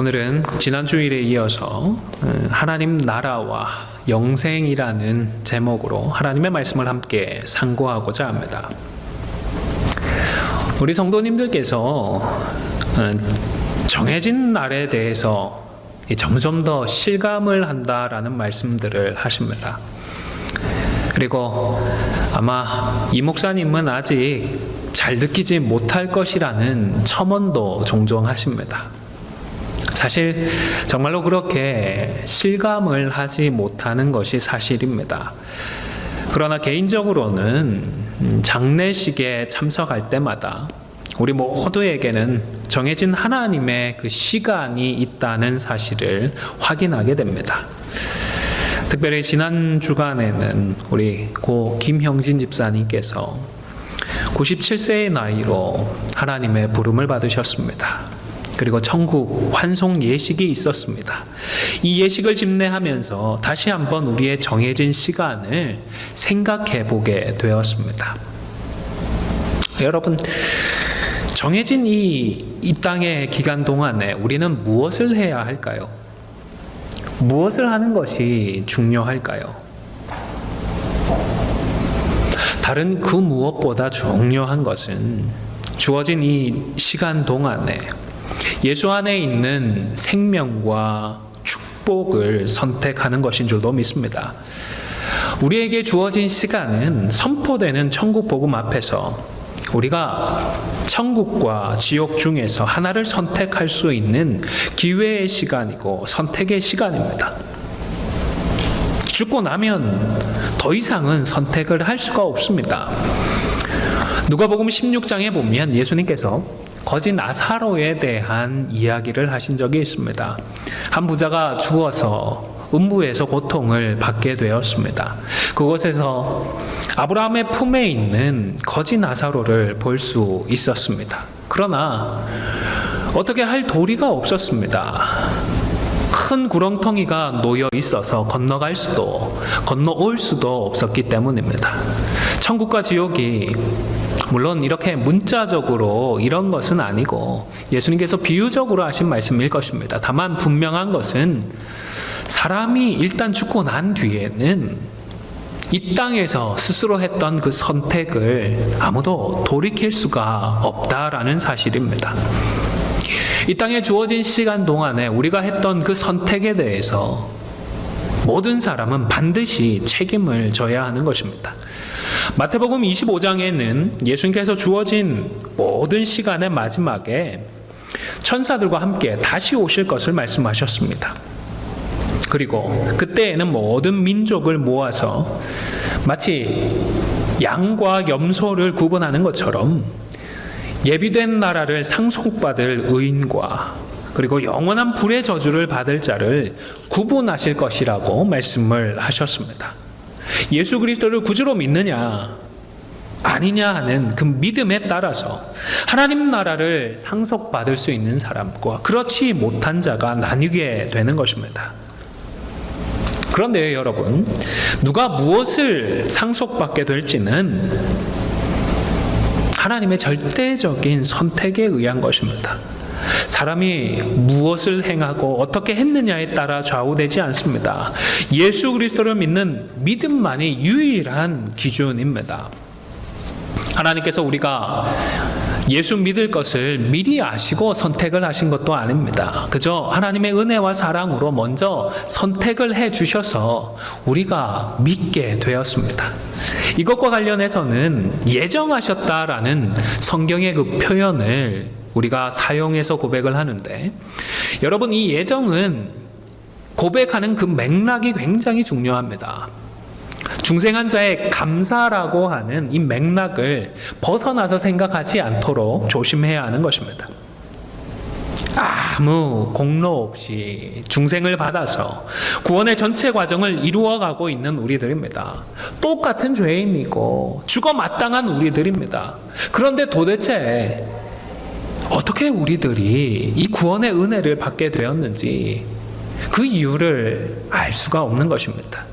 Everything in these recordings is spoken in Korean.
오늘은 지난 주일에 이어서 어, 하나님 나라와 영생이라는 제목으로 하나님의 말씀을 함께 상고하고자 합니다. 우리 성도님들께서 어, 정해진 날에 대해서 점점 더 실감을 한다라는 말씀들을 하십니다. 그리고 아마 이 목사님은 아직 잘 느끼지 못할 것이라는 첨언도 종종 하십니다. 사실 정말로 그렇게 실감을 하지 못하는 것이 사실입니다. 그러나 개인적으로는 장례식에 참석할 때마다 우리 모두에게는 정해진 하나님의 그 시간이 있다는 사실을 확인하게 됩니다. 특별히 지난 주간에는 우리 고 김형진 집사님께서 97세의 나이로 하나님의 부름을 받으셨습니다. 그리고 천국 환송 예식이 있었습니다. 이 예식을 집례하면서 다시 한번 우리의 정해진 시간을 생각해 보게 되었습니다. 여러분, 정해진 이, 이 땅의 기간 동안에 우리는 무엇을 해야 할까요? 무엇을 하는 것이 중요할까요? 다른 그 무엇보다 중요한 것은 주어진 이 시간 동안에 예수 안에 있는 생명과 축복을 선택하는 것인 줄도 믿습니다. 우리에게 주어진 시간은 선포되는 천국 복음 앞에서 우리가 천국과 지옥 중에서 하나를 선택할 수 있는 기회의 시간이고 선택의 시간입니다. 죽고 나면 더 이상은 선택을 할 수가 없습니다. 누가복음 16장에 보면 예수님께서 거짓 나사로에 대한 이야기를 하신 적이 있습니다. 한 부자가 죽어서 음부에서 고통을 받게 되었습니다. 그곳에서 아브라함의 품에 있는 거짓 나사로를 볼 수 있었습니다. 그러나 어떻게 할 도리가 없었습니다. 큰 구렁텅이가 놓여 있어서 건너갈 수도 건너올 수도 없었기 때문입니다. 천국과 지옥이 물론 이렇게 문자적으로 이런 것은 아니고 예수님께서 비유적으로 하신 말씀일 것입니다. 다만 분명한 것은 사람이 일단 죽고 난 뒤에는 이 땅에서 스스로 했던 그 선택을 아무도 돌이킬 수가 없다라는 사실입니다. 이 땅에 주어진 시간 동안에 우리가 했던 그 선택에 대해서 모든 사람은 반드시 책임을 져야 하는 것입니다. 마태복음 25장에는 예수님께서 주어진 모든 시간의 마지막에 천사들과 함께 다시 오실 것을 말씀하셨습니다. 그리고 그때에는 모든 민족을 모아서 마치 양과 염소를 구분하는 것처럼 예비된 나라를 상속받을 의인과 그리고 영원한 불의 저주를 받을 자를 구분하실 것이라고 말씀을 하셨습니다. 예수 그리스도를 구주로 믿느냐 아니냐 하는 그 믿음에 따라서 하나님 나라를 상속받을 수 있는 사람과 그렇지 못한 자가 나뉘게 되는 것입니다. 그런데 여러분, 누가 무엇을 상속받게 될지는 하나님의 절대적인 선택에 의한 것입니다. 사람이 무엇을 행하고 어떻게 했느냐에 따라 좌우되지 않습니다. 예수 그리스도를 믿는 믿음만이 유일한 기준입니다. 하나님께서 우리가 예수 믿을 것을 미리 아시고 선택을 하신 것도 아닙니다. 그저 하나님의 은혜와 사랑으로 먼저 선택을 해 주셔서 우리가 믿게 되었습니다. 이것과 관련해서는 예정하셨다라는 성경의 그 표현을 우리가 사용해서 고백을 하는데 여러분 이 예정은 고백하는 그 맥락이 굉장히 중요합니다. 중생한 자의 감사라고 하는 이 맥락을 벗어나서 생각하지 않도록 조심해야 하는 것입니다. 아무 공로 없이 중생을 받아서 구원의 전체 과정을 이루어가고 있는 우리들입니다. 똑같은 죄인이고 죽어 마땅한 우리들입니다. 그런데 도대체 어떻게 우리들이 이 구원의 은혜를 받게 되었는지 그 이유를 알 수가 없는 것입니다.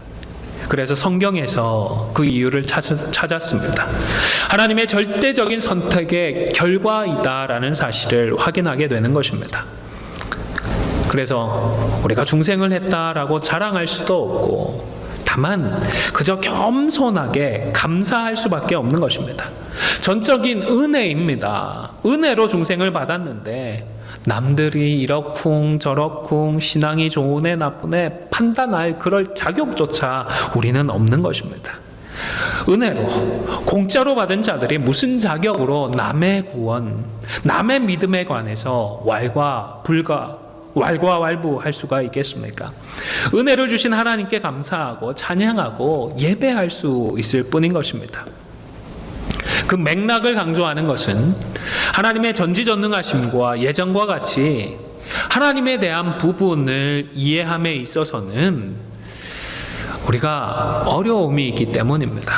그래서 성경에서 그 이유를 찾았습니다. 하나님의 절대적인 선택의 결과이다라는 사실을 확인하게 되는 것입니다. 그래서 우리가 중생을 했다라고 자랑할 수도 없고 다만 그저 겸손하게 감사할 수밖에 없는 것입니다. 전적인 은혜입니다. 은혜로 중생을 받았는데 남들이 이러쿵 저러쿵 신앙이 좋은 애 나쁜 애 판단할 그럴 자격조차 우리는 없는 것입니다. 은혜로 공짜로 받은 자들이 무슨 자격으로 남의 구원, 남의 믿음에 관해서 왈과 불가 왈과 왈부할 수가 있겠습니까? 은혜를 주신 하나님께 감사하고 찬양하고 예배할 수 있을 뿐인 것입니다. 그 맥락을 강조하는 것은 하나님의 전지전능하심과 예정과 같이 하나님에 대한 부분을 이해함에 있어서는 우리가 어려움이 있기 때문입니다.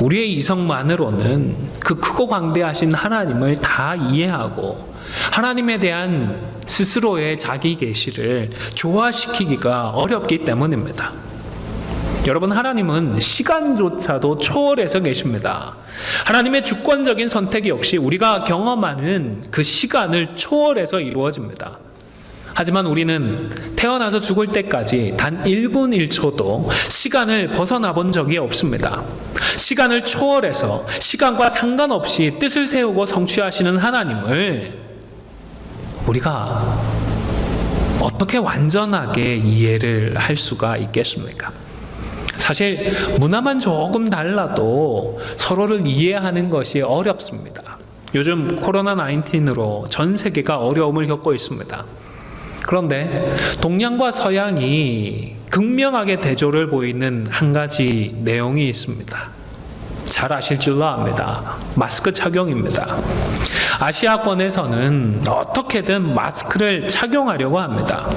우리의 이성만으로는 그 크고 광대하신 하나님을 다 이해하고 하나님에 대한 스스로의 자기 계시를 조화시키기가 어렵기 때문입니다. 여러분 하나님은 시간조차도 초월해서 계십니다. 하나님의 주권적인 선택 역시 우리가 경험하는 그 시간을 초월해서 이루어집니다. 하지만 우리는 태어나서 죽을 때까지 단 1분 1초도 시간을 벗어나 본 적이 없습니다. 시간을 초월해서 시간과 상관없이 뜻을 세우고 성취하시는 하나님을 우리가 어떻게 완전하게 이해를 할 수가 있겠습니까? 사실 문화만 조금 달라도 서로를 이해하는 것이 어렵습니다. 요즘 코로나 19으로 전 세계가 어려움을 겪고 있습니다. 그런데 동양과 서양이 극명하게 대조를 보이는 한 가지 내용이 있습니다. 잘 아실 줄로 압니다. 마스크 착용입니다. 아시아권에서는 어떻게든 마스크를 착용하려고 합니다.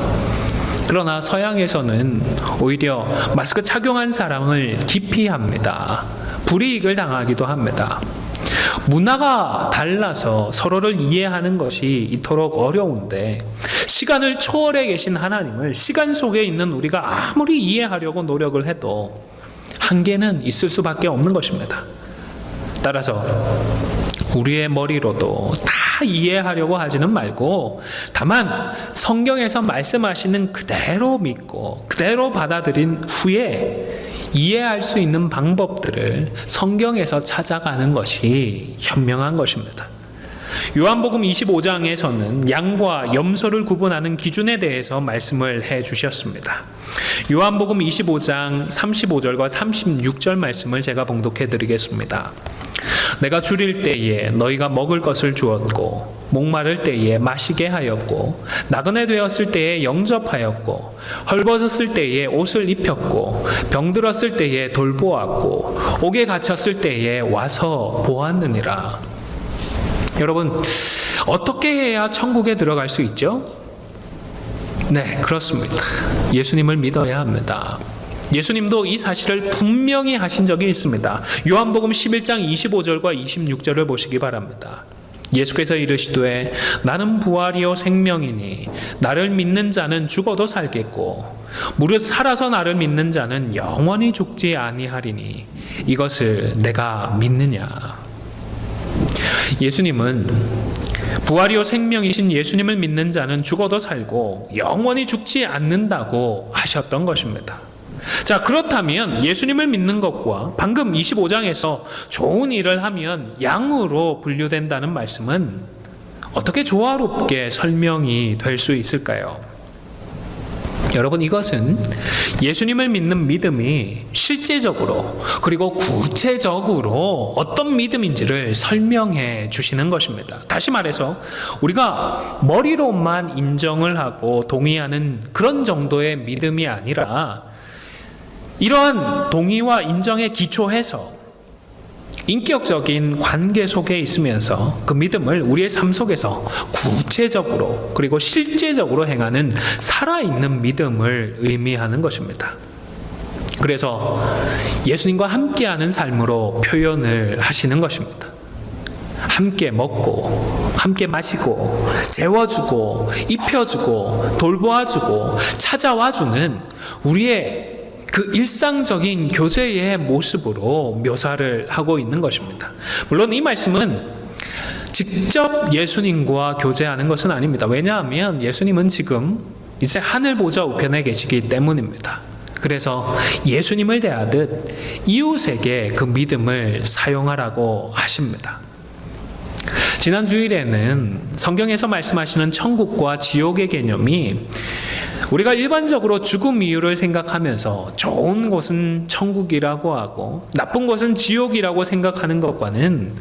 그러나 서양에서는 오히려 마스크 착용한 사람을 기피합니다. 불이익을 당하기도 합니다. 문화가 달라서 서로를 이해하는 것이 이토록 어려운데 시간을 초월해 계신 하나님을 시간 속에 있는 우리가 아무리 이해하려고 노력을 해도 한계는 있을 수밖에 없는 것입니다. 따라서 우리의 머리로도 다 이해하려고 하지는 말고 다만 성경에서 말씀하시는 그대로 믿고 그대로 받아들인 후에 이해할 수 있는 방법들을 성경에서 찾아가는 것이 현명한 것입니다. 요한복음 25장에서는 양과 염소를 구분하는 기준에 대해서 말씀을 해 주셨습니다. 요한복음 25장 35절과 36절 말씀을 제가 봉독해 드리겠습니다. 내가 줄일 때에 너희가 먹을 것을 주었고 목마를 때에 마시게 하였고 나그네 되었을 때에 영접하였고 헐벗었을 때에 옷을 입혔고 병들었을 때에 돌보았고 옥에 갇혔을 때에 와서 보았느니라. 여러분 어떻게 해야 천국에 들어갈 수 있죠? 네, 그렇습니다. 예수님을 믿어야 합니다. 예수님도 이 사실을 분명히 하신 적이 있습니다. 요한복음 11장 25절과 26절을 보시기 바랍니다. 예수께서 이르시되 나는 부활이요 생명이니 나를 믿는 자는 죽어도 살겠고 무릇 살아서 나를 믿는 자는 영원히 죽지 아니하리니 이것을 내가 믿느냐 예수님은 부활이요 생명이신 예수님을 믿는 자는 죽어도 살고 영원히 죽지 않는다고 하셨던 것입니다. 자, 그렇다면 예수님을 믿는 것과 방금 25장에서 좋은 일을 하면 양으로 분류된다는 말씀은 어떻게 조화롭게 설명이 될 수 있을까요? 여러분 이것은 예수님을 믿는 믿음이 실제적으로 그리고 구체적으로 어떤 믿음인지를 설명해 주시는 것입니다. 다시 말해서 우리가 머리로만 인정을 하고 동의하는 그런 정도의 믿음이 아니라 이러한 동의와 인정에 기초해서 인격적인 관계 속에 있으면서 그 믿음을 우리의 삶 속에서 구체적으로 그리고 실제적으로 행하는 살아있는 믿음을 의미하는 것입니다. 그래서 예수님과 함께하는 삶으로 표현을 하시는 것입니다. 함께 먹고, 함께 마시고, 재워주고, 입혀주고, 돌보아주고, 찾아와주는 우리의 그 일상적인 교제의 모습으로 묘사를 하고 있는 것입니다. 물론 이 말씀은 직접 예수님과 교제하는 것은 아닙니다. 왜냐하면 예수님은 지금 이제 하늘 보좌 우편에 계시기 때문입니다. 그래서 예수님을 대하듯 이웃에게 그 믿음을 사용하라고 하십니다. 지난 주일에는 성경에서 말씀하시는 천국과 지옥의 개념이 우리가 일반적으로 죽음 이유를 생각하면서 좋은 곳은 천국이라고 하고 나쁜 곳은 지옥이라고 생각하는 것과는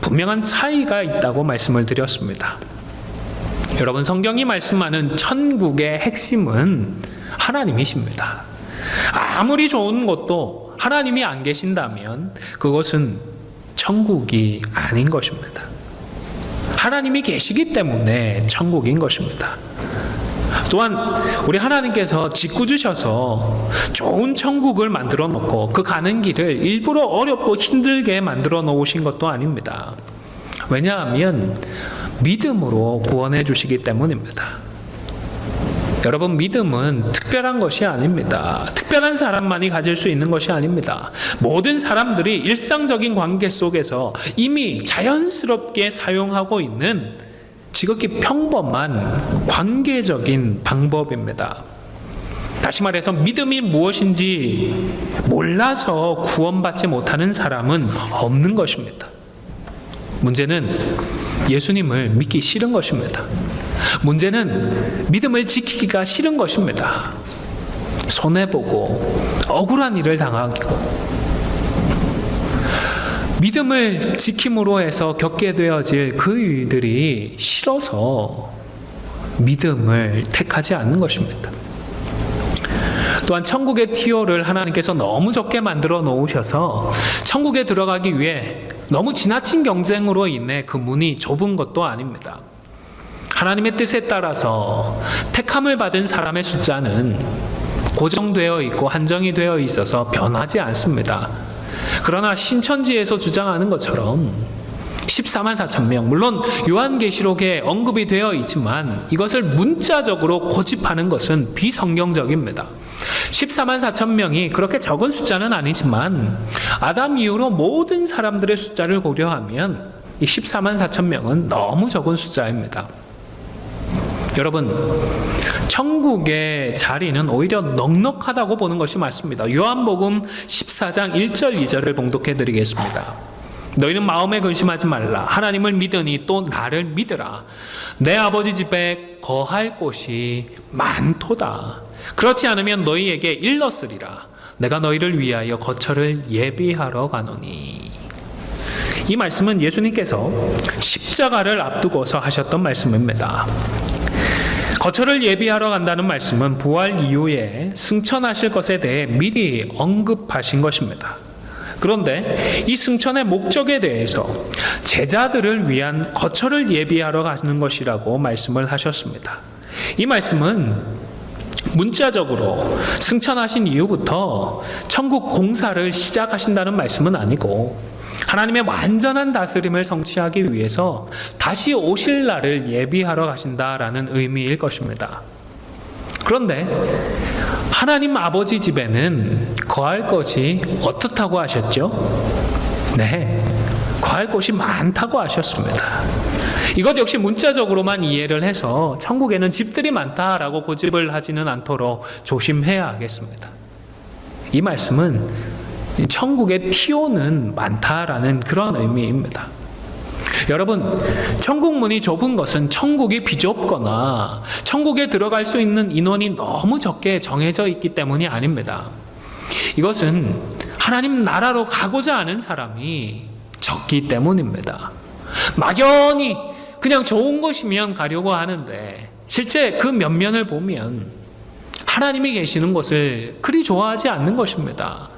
분명한 차이가 있다고 말씀을 드렸습니다. 여러분 성경이 말씀하는 천국의 핵심은 하나님이십니다. 아무리 좋은 것도 하나님이 안 계신다면 그것은 천국이 아닌 것입니다. 하나님이 계시기 때문에 천국인 것입니다. 또한 우리 하나님께서 짓고 주셔서 좋은 천국을 만들어 놓고 그 가는 길을 일부러 어렵고 힘들게 만들어 놓으신 것도 아닙니다. 왜냐하면 믿음으로 구원해 주시기 때문입니다. 여러분 믿음은 특별한 것이 아닙니다. 특별한 사람만이 가질 수 있는 것이 아닙니다. 모든 사람들이 일상적인 관계 속에서 이미 자연스럽게 사용하고 있는 지극히 평범한 관계적인 방법입니다. 다시 말해서 믿음이 무엇인지 몰라서 구원받지 못하는 사람은 없는 것입니다. 문제는 예수님을 믿기 싫은 것입니다. 문제는 믿음을 지키기가 싫은 것입니다. 손해보고 억울한 일을 당하고 믿음을 지킴으로 해서 겪게 되어질 그 일들이 싫어서 믿음을 택하지 않는 것입니다. 또한 천국의 티오를 하나님께서 너무 적게 만들어 놓으셔서 천국에 들어가기 위해 너무 지나친 경쟁으로 인해 그 문이 좁은 것도 아닙니다. 하나님의 뜻에 따라서 택함을 받은 사람의 숫자는 고정되어 있고 한정이 되어 있어서 변하지 않습니다. 그러나 신천지에서 주장하는 것처럼 14만 4천 명 물론 요한계시록에 언급이 되어 있지만 이것을 문자적으로 고집하는 것은 비성경적입니다. 14만 4천 명이 그렇게 적은 숫자는 아니지만 아담 이후로 모든 사람들의 숫자를 고려하면 이 14만 4천 명은 너무 적은 숫자입니다. 여러분, 천국의 자리는 오히려 넉넉하다고 보는 것이 맞습니다. 요한복음 14장 1절 2절을 봉독해 드리겠습니다. 너희는 마음에 근심하지 말라. 하나님을 믿으니 또 나를 믿으라. 내 아버지 집에 거할 곳이 많도다. 그렇지 않으면 너희에게 일렀으리라. 내가 너희를 위하여 거처를 예비하러 가노니. 이 말씀은 예수님께서 십자가를 앞두고서 하셨던 말씀입니다. 거처를 예비하러 간다는 말씀은 부활 이후에 승천하실 것에 대해 미리 언급하신 것입니다. 그런데 이 승천의 목적에 대해서 제자들을 위한 거처를 예비하러 가는 것이라고 말씀을 하셨습니다. 이 말씀은 문자적으로 승천하신 이후부터 천국 공사를 시작하신다는 말씀은 아니고 하나님의 완전한 다스림을 성취하기 위해서 다시 오실 날을 예비하러 가신다라는 의미일 것입니다. 그런데 하나님 아버지 집에는 거할 것이 어떻다고 하셨죠? 네. 거할 곳이 많다고 하셨습니다. 이것 역시 문자적으로만 이해를 해서 천국에는 집들이 많다라고 고집을 하지는 않도록 조심해야 하겠습니다. 이 말씀은 천국의 티오는 많다라는 그런 의미입니다. 여러분, 천국 문이 좁은 것은 천국이 비좁거나 천국에 들어갈 수 있는 인원이 너무 적게 정해져 있기 때문이 아닙니다. 이것은 하나님 나라로 가고자 하는 사람이 적기 때문입니다. 막연히 그냥 좋은 곳이면 가려고 하는데 실제 그 면면을 보면 하나님이 계시는 곳을 그리 좋아하지 않는 것입니다.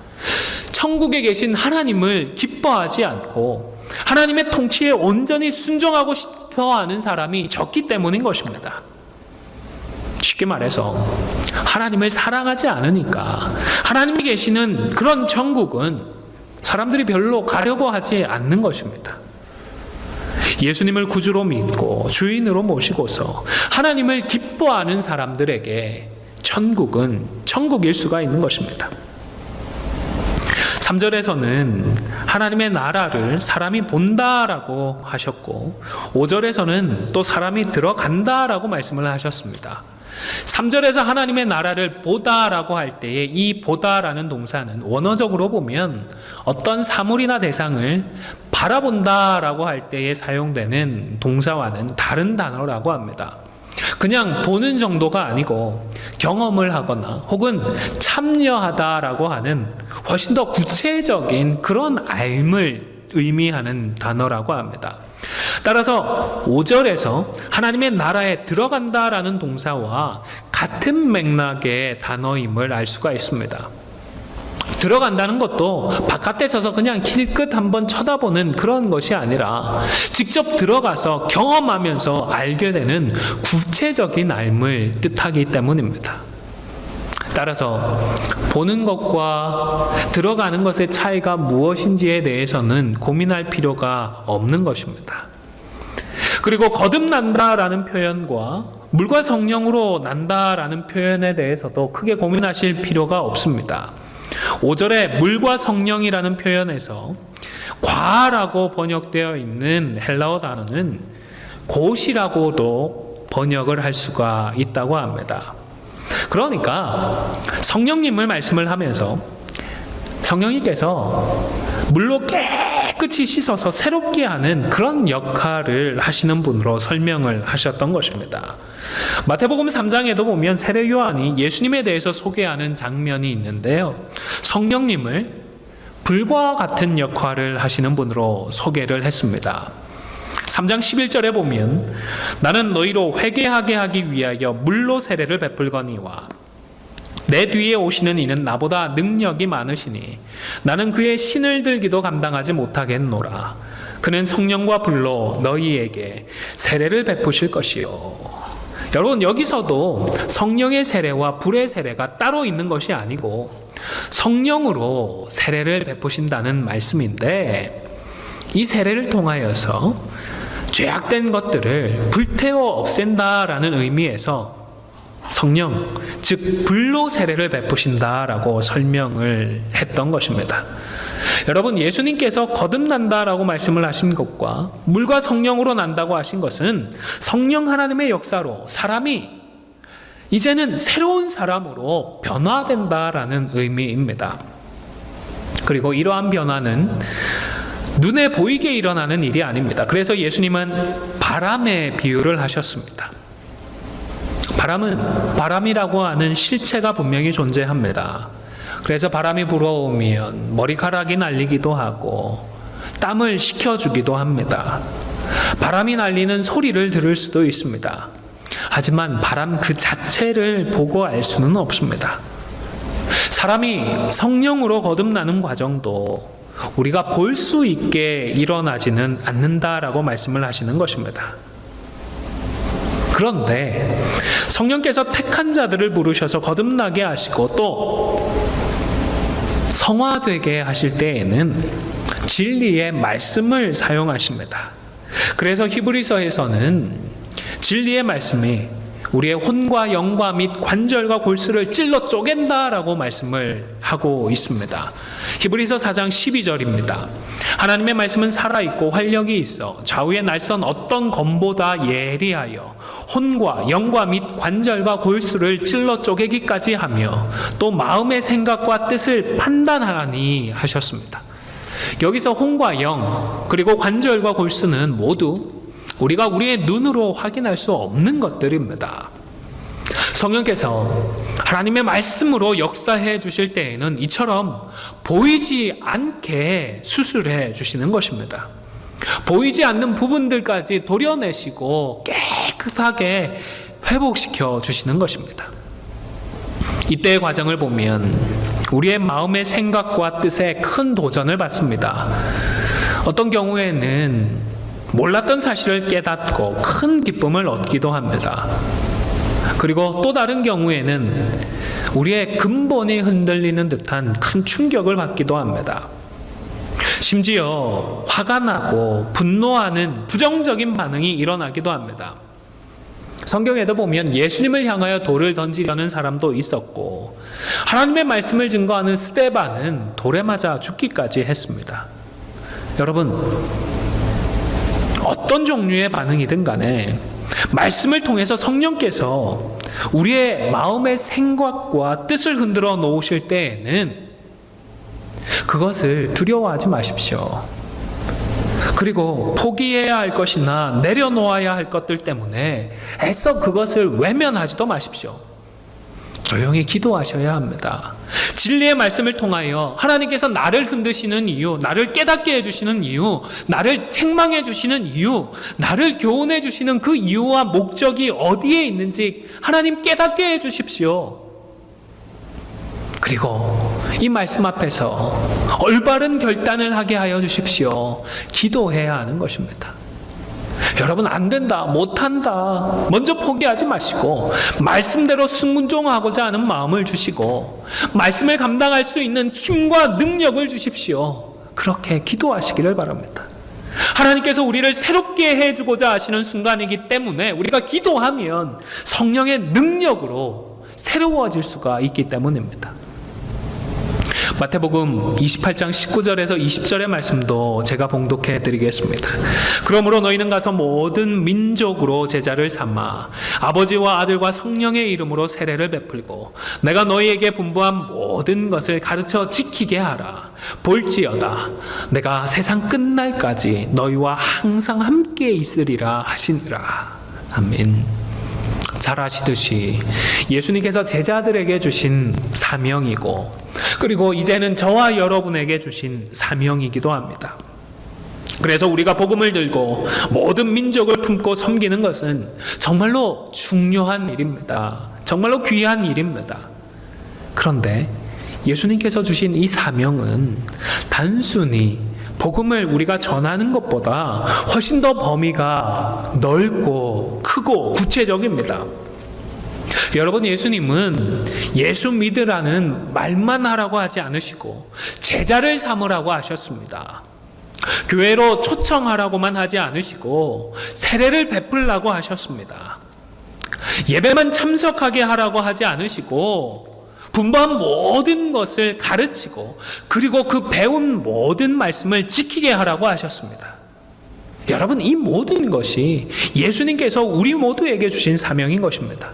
천국에 계신 하나님을 기뻐하지 않고 하나님의 통치에 온전히 순종하고 싶어 하는 사람이 적기 때문인 것입니다. 쉽게 말해서 하나님을 사랑하지 않으니까 하나님이 계시는 그런 천국은 사람들이 별로 가려고 하지 않는 것입니다. 예수님을 구주로 믿고 주인으로 모시고서 하나님을 기뻐하는 사람들에게 천국은 천국일 수가 있는 것입니다. 3절에서는 하나님의 나라를 사람이 본다라고 하셨고 5절에서는 또 사람이 들어간다라고 말씀을 하셨습니다. 3절에서 하나님의 나라를 보다라고 할 때에 이 보다라는 동사는 원어적으로 보면 어떤 사물이나 대상을 바라본다라고 할 때에 사용되는 동사와는 다른 단어라고 합니다. 그냥 보는 정도가 아니고 경험을 하거나 혹은 참여하다라고 하는 훨씬 더 구체적인 그런 알을 의미하는 단어라고 합니다. 따라서 5절에서 하나님의 나라에 들어간다라는 동사와 같은 맥락의 단어임을 알 수가 있습니다. 들어간다는 것도 바깥에 서서 그냥 길끝 한번 쳐다보는 그런 것이 아니라 직접 들어가서 경험하면서 알게 되는 구체적인 알을 뜻하기 때문입니다. 따라서 보는 것과 들어가는 것의 차이가 무엇인지에 대해서는 고민할 필요가 없는 것입니다. 그리고 거듭난다라는 표현과 물과 성령으로 난다라는 표현에 대해서도 크게 고민하실 필요가 없습니다. 5절에 물과 성령이라는 표현에서 과라고 번역되어 있는 헬라어 단어는 곧이라고도 번역을 할 수가 있다고 합니다. 그러니까 성령님을 말씀을 하면서 성령님께서 물로 깨끗이 씻어서 새롭게 하는 그런 역할을 하시는 분으로 설명을 하셨던 것입니다. 마태복음 3장에도 보면 세례 요한이 예수님에 대해서 소개하는 장면이 있는데요. 성령님을 불과 같은 역할을 하시는 분으로 소개를 했습니다. 3장 11절에 보면 나는 너희로 회개하게 하기 위하여 물로 세례를 베풀거니와 내 뒤에 오시는 이는 나보다 능력이 많으시니 나는 그의 신을 들기도 감당하지 못하겠노라. 그는 성령과 불로 너희에게 세례를 베푸실 것이요. 여러분 여기서도 성령의 세례와 불의 세례가 따로 있는 것이 아니고 성령으로 세례를 베푸신다는 말씀인데 이 세례를 통하여서 죄악된 것들을 불태워 없앤다라는 의미에서 성령, 즉 불로 세례를 베푸신다라고 설명을 했던 것입니다. 여러분 예수님께서 거듭난다라고 말씀을 하신 것과 물과 성령으로 난다고 하신 것은 성령 하나님의 역사로 사람이 이제는 새로운 사람으로 변화된다라는 의미입니다. 그리고 이러한 변화는 눈에 보이게 일어나는 일이 아닙니다. 그래서 예수님은 바람의 비유를 하셨습니다. 바람은 바람이라고 하는 실체가 분명히 존재합니다. 그래서 바람이 불어오면 머리카락이 날리기도 하고 땀을 식혀주기도 합니다. 바람이 날리는 소리를 들을 수도 있습니다. 하지만 바람 그 자체를 보고 알 수는 없습니다. 사람이 성령으로 거듭나는 과정도 우리가 볼 수 있게 일어나지는 않는다라고 말씀을 하시는 것입니다. 그런데 성령께서 택한 자들을 부르셔서 거듭나게 하시고 또 성화되게 하실 때에는 진리의 말씀을 사용하십니다. 그래서 히브리서에서는 진리의 말씀이 우리의 혼과 영과 및 관절과 골수를 찔러 쪼갠다라고 말씀을 하고 있습니다. 히브리서 4장 12절입니다. 하나님의 말씀은 살아있고 활력이 있어 좌우의 날선 어떤 검보다 예리하여 혼과 영과 및 관절과 골수를 찔러 쪼개기까지 하며 또 마음의 생각과 뜻을 판단하라니 하셨습니다. 여기서 혼과 영 그리고 관절과 골수는 모두 우리가 우리의 눈으로 확인할 수 없는 것들입니다. 성령께서 하나님의 말씀으로 역사해 주실 때에는 이처럼 보이지 않게 수술해 주시는 것입니다. 보이지 않는 부분들까지 도려내시고 깨끗하게 회복시켜 주시는 것입니다. 이때의 과정을 보면 우리의 마음의 생각과 뜻에 큰 도전을 받습니다. 어떤 경우에는 몰랐던 사실을 깨닫고 큰 기쁨을 얻기도 합니다. 그리고 또 다른 경우에는 우리의 근본이 흔들리는 듯한 큰 충격을 받기도 합니다. 심지어 화가 나고 분노하는 부정적인 반응이 일어나기도 합니다. 성경에도 보면 예수님을 향하여 돌을 던지려는 사람도 있었고 하나님의 말씀을 증거하는 스테반은 돌에 맞아 죽기까지 했습니다. 여러분 어떤 종류의 반응이든 간에 말씀을 통해서 성령께서 우리의 마음의 생각과 뜻을 흔들어 놓으실 때에는 그것을 두려워하지 마십시오. 그리고 포기해야 할 것이나 내려놓아야 할 것들 때문에 애써 그것을 외면하지도 마십시오. 조용히 기도하셔야 합니다. 진리의 말씀을 통하여 하나님께서 나를 흔드시는 이유, 나를 깨닫게 해주시는 이유, 나를 책망해 주시는 이유, 나를 교훈해 주시는 그 이유와 목적이 어디에 있는지 하나님 깨닫게 해 주십시오. 그리고 이 말씀 앞에서 올바른 결단을 하게 하여 주십시오. 기도해야 하는 것입니다. 여러분 안 된다, 못 한다. 먼저 포기하지 마시고 말씀대로 순종하고자 하는 마음을 주시고 말씀을 감당할 수 있는 힘과 능력을 주십시오. 그렇게 기도하시기를 바랍니다. 하나님께서 우리를 새롭게 해주고자 하시는 순간이기 때문에 우리가 기도하면 성령의 능력으로 새로워질 수가 있기 때문입니다. 마태복음 28장 19절에서 20절의 말씀도 제가 봉독해 드리겠습니다. 그러므로 너희는 가서 모든 민족으로 제자를 삼아 아버지와 아들과 성령의 이름으로 세례를 베풀고 내가 너희에게 분부한 모든 것을 가르쳐 지키게 하라. 볼지어다 내가 세상 끝날까지 너희와 항상 함께 있으리라 하시니라. 아멘. 잘 아시듯이 예수님께서 제자들에게 주신 사명이고 그리고 이제는 저와 여러분에게 주신 사명이기도 합니다. 그래서 우리가 복음을 들고 모든 민족을 품고 섬기는 것은 정말로 중요한 일입니다. 정말로 귀한 일입니다. 그런데 예수님께서 주신 이 사명은 단순히 복음을 우리가 전하는 것보다 훨씬 더 범위가 넓고 크고 구체적입니다. 여러분 예수님은 예수 믿으라는 말만 하라고 하지 않으시고 제자를 삼으라고 하셨습니다. 교회로 초청하라고만 하지 않으시고 세례를 베풀라고 하셨습니다. 예배만 참석하게 하라고 하지 않으시고 분부한 모든 것을 가르치고 그리고 그 배운 모든 말씀을 지키게 하라고 하셨습니다. 여러분 이 모든 것이 예수님께서 우리 모두에게 주신 사명인 것입니다.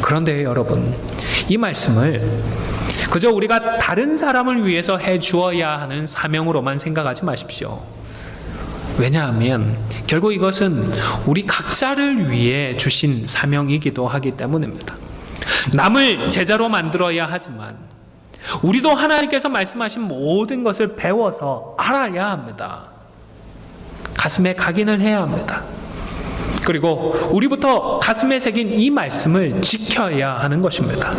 그런데 여러분 이 말씀을 그저 우리가 다른 사람을 위해서 해 주어야 하는 사명으로만 생각하지 마십시오. 왜냐하면 결국 이것은 우리 각자를 위해 주신 사명이기도 하기 때문입니다. 남을 제자로 만들어야 하지만 우리도 하나님께서 말씀하신 모든 것을 배워서 알아야 합니다. 가슴에 각인을 해야 합니다. 그리고 우리부터 가슴에 새긴 이 말씀을 지켜야 하는 것입니다.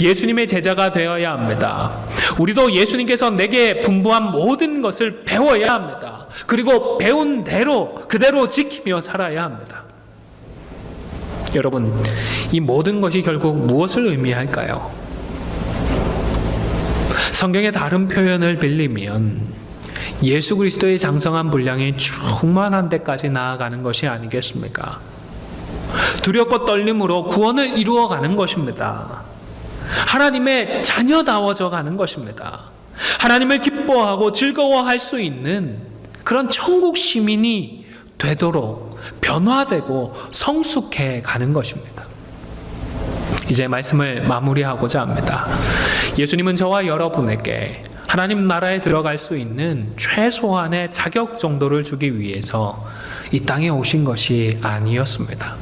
예수님의 제자가 되어야 합니다. 우리도 예수님께서 내게 분부한 모든 것을 배워야 합니다. 그리고 배운 대로 그대로 지키며 살아야 합니다. 여러분, 이 모든 것이 결국 무엇을 의미할까요? 성경의 다른 표현을 빌리면 예수 그리스도의 장성한 분량이 충만한 데까지 나아가는 것이 아니겠습니까? 두렵고 떨림으로 구원을 이루어가는 것입니다. 하나님의 자녀다워져 가는 것입니다. 하나님을 기뻐하고 즐거워할 수 있는 그런 천국 시민이 되도록 변화되고 성숙해 가는 것입니다. 이제 말씀을 마무리하고자 합니다. 예수님은 저와 여러분에게 하나님 나라에 들어갈 수 있는 최소한의 자격 정도를 주기 위해서 이 땅에 오신 것이 아니었습니다.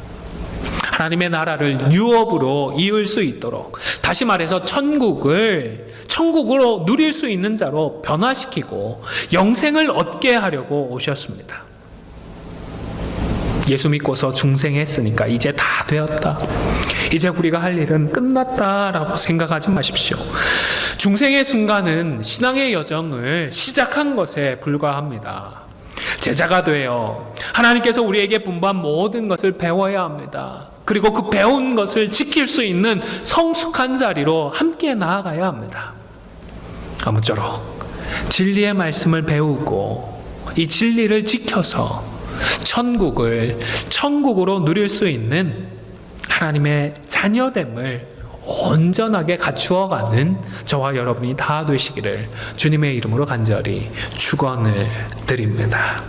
하나님의 나라를 유업으로 이을 수 있도록 다시 말해서 천국을 천국으로 누릴 수 있는 자로 변화시키고 영생을 얻게 하려고 오셨습니다. 예수 믿고서 중생했으니까 이제 다 되었다. 이제 우리가 할 일은 끝났다라고 생각하지 마십시오. 중생의 순간은 신앙의 여정을 시작한 것에 불과합니다. 제자가 되어 하나님께서 우리에게 분부한 모든 것을 배워야 합니다. 그리고 그 배운 것을 지킬 수 있는 성숙한 자리로 함께 나아가야 합니다. 아무쪼록 진리의 말씀을 배우고 이 진리를 지켜서 천국을 천국으로 누릴 수 있는 하나님의 자녀됨을 온전하게 갖추어가는 저와 여러분이 다 되시기를 주님의 이름으로 간절히 축원을 드립니다.